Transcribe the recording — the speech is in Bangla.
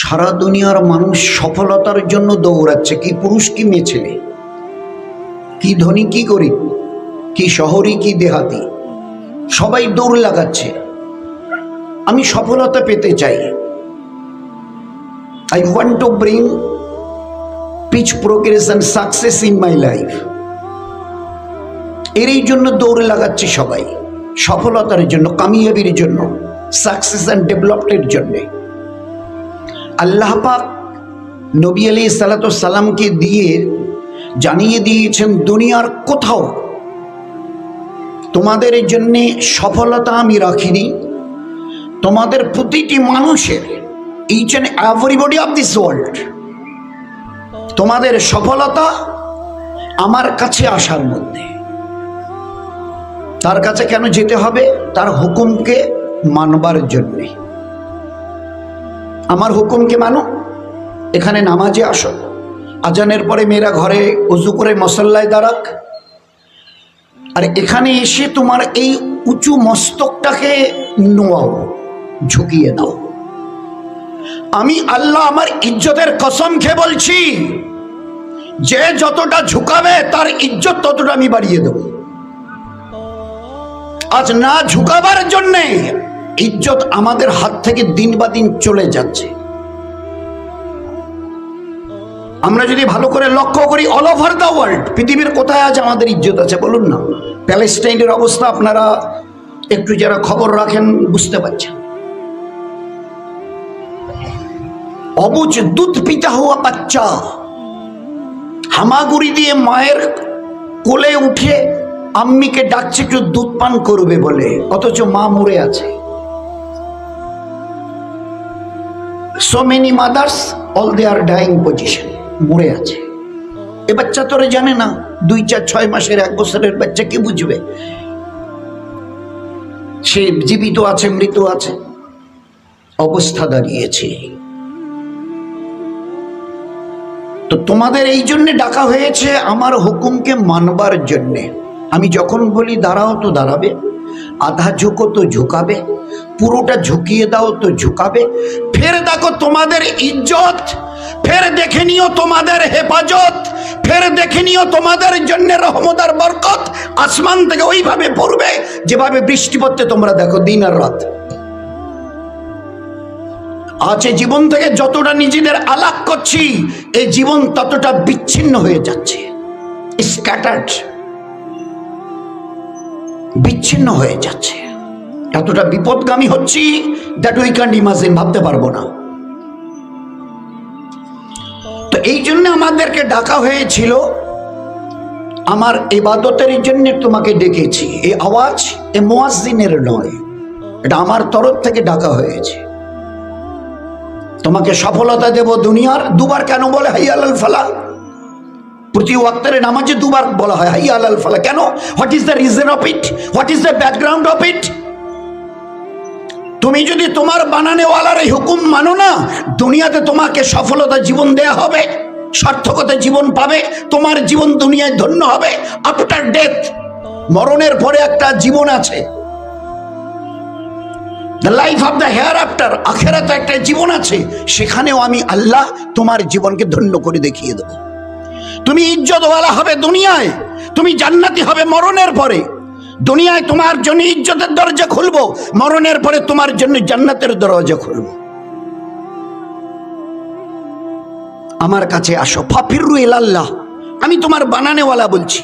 সারা দুনিয়ার মানুষ সফলতার জন্য দৌড়াচ্ছে। কি পুরুষ, কি মেয়ে ছেলে? কি ধনী, কি গরিব? কি শহরি, কি দেহাতি? সবাই দৌড় লাগাচ্ছে। আমি সফলতা পেতে চাই। I want to bring peace progress and success in my life এরই জন্য দৌড় লাগাচ্ছে সবাই। সফলতার জন্য, কামিয়াবির জন্য সাকসেস অ্যান্ড ডেভেলপমেন্টের জন্যে। আল্লাহ পাক নবী আলী সালাতামকে দিয়ে জানিয়ে দিয়েছেন, দুনিয়ার কোথাও তোমাদের জন্যে সফলতা আমি রাখিনি। তোমাদের প্রতিটি মানুষের each and everybody of this world তোমাদের সফলতা আমার কাছে আসার মধ্যে। তার কাছে কেন যেতে হবে? তার হুকুমকে মানবার জন্যে। আমার হুকুমকে মানো। এখানে নামাজে আসো। আজানের পরে মেয়েরা ঘরে উজু করে মশল্লায় দাঁড়াক। আর এখানে এসে তোমার এই উঁচু মস্তকটাকে নোয়াও, ঝুঁকিয়ে দাও। আমি আল্লাহ আমার ইজ্জতের কসম খেয়ে বলছি, যে যতটা ঝুঁকাবে তার ইজ্জত ততটা আমি বাড়িয়ে দেব। আজ না ঝুঁকাবার জন্যে ইজ্জত আমাদের হাত থেকে দিন বা দিন চলে যাচ্ছে। আমরা যদি ভালো করে লক্ষ্য করি অল ওভার দ্য ওয়ার্ল্ড পৃথিবীর কোথায় আজ আমাদের ইজ্জত আছে বলুন না? প্যালেস্টাইনের অবস্থা আপনারা একটু যারা খবর রাখেন বুঝতে পারছেন। অবুজ দুধ পিতা হওয়া বাচ্চা, হামাগুড়ি দিয়ে মায়ের কোলে উঠে আম্মিকে ডাকছে, একটু দুধ পান করবে বলে, অথচ মা মরে আছে। So many mothers all they are dying position মরে আছে। এ বাচ্চা তোরে জানে না, দুই চার ছয় মাসের, এক বছরের বাচ্চা কি বুঝবে? সে জীবিত আছে, মৃত আছে, অবস্থা দাঁড়িয়েছে। তো তোমাদের এই জন্য ডাকা হয়েছে আমার হুকুমকে মানবার জন্যে। আমি যখন বলি, দাঁড়াও তো দাঁড়াবে। আধা ঝুঁকো তো ঝুঁকাবে, পুরোটা ঝুঁকিয়ে দাও তো ঝুঁকাবে। ফের দেখো তোমাদের ইজ্জত, ফের দেখে নিও তোমাদের হেফাজত, ফের দেখে নিও তোমাদের জন্য রহমতার বরকত। আসমান থেকে ওইভাবে পড়বে যেভাবে বৃষ্টি পড়তে তোমরা দেখো দিন আর রাত। আছে জীবন থেকে যতটা নিজেদের আলাপ করছি, এই জীবন ততটা বিচ্ছিন্ন হয়ে যাচ্ছে। স্ক্যাটার্ড বিচ্ছিন্ন হয়ে যাচ্ছে। এতটা বিপদগামী হচ্ছি দ্যাট উই ক্যান ইমাজিন ভাবতে পারব না। তো এই জন্য আমাদেরকে ডাকা হয়েছিল, আমার এবাদতের জন্য তোমাকে ডেকেছি। এ আওয়াজ এ মোয়াজিনের নয়, এটা আমার তরফ থেকে ডাকা হয়েছে। তোমাকে সফলতা দেব দুনিয়ার, দুবার কেন বলে হাই আলাল ফালা প্রতি ওয়াক্তের নামাজে দুবার বলা হয়, হাই আলাল ফালা। কেন? What is the reason of it what is the background of it তুমি যদি তোমার বানানেওয়ালার এই হুকুম মানো না, দুনিয়াতে তোমাকে সফলতা জীবন দেয়া হবে, সার্থকতা জীবন পাবে, তোমার জীবন দুনিয়ায় ধন্য হবে আফটার ডেথ মরণের পরে একটা জীবন আছে। The life of the hereafter আখেরাতে একটা জীবন আছে, সেখানেও আমি আল্লাহ তোমার জীবনকে ধন্য করে দেখিয়ে দেব। তুমি ইজ্জতওয়ালা হবে দুনিয়ায়, তুমি জান্নাতি হবে মরণের পরে। দুনিয়ায় তোমার জন্য ইজ্জতের দরজা খুলবো, মরণের পরে তোমার জন্য জান্নাতের দরজা খুলবো। আমার কাছে আসো ফাফিরু আল্লাহ আমি তোমার বানানেওয়ালা বলছি।